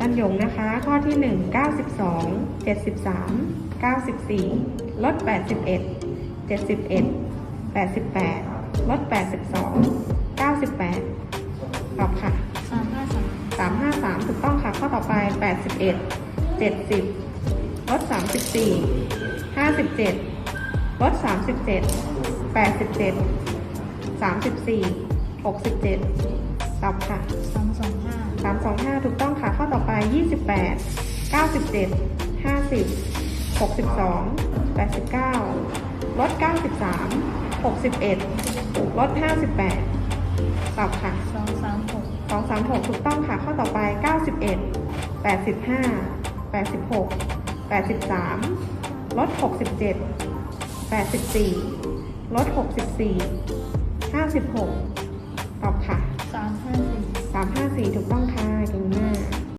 ตันหยงนะคะ ข้อที่ 1 92 73 94 ลด 81 71 88 ลด 82 98 ตอบค่ะสามห้าสาม353 ถูกต้องค่ะ ข้อต่อไป 81 70 ลด 34 57 ลด 37 87 34 67 ตอบค่ะส องสองห้าสามสองห้าถูกต้องค่ะ ข้อต่อไปยี่สิบแปดเก้าสิบเจ็ดห้าสิบหกสิบสองแปดสิบเก้าลดเก้าสิบสามหกสิบเอ็ดลดห้าสิบแปดตอบค่ะ สองสามหกสองสามหกถูกต้องค่ะ ข้อต่อไปเก้าสิบเอ็ดแปดสิบห้าแปดสิบหกแปดสิบสามลดหกสิบเจ็ดแปดสิบสี่ลดหกสิบสี่ห้าสิบหกตอบค่ะ สามห้าสี่สามห้าสี่ถูกต้องค่ะเก่งมาก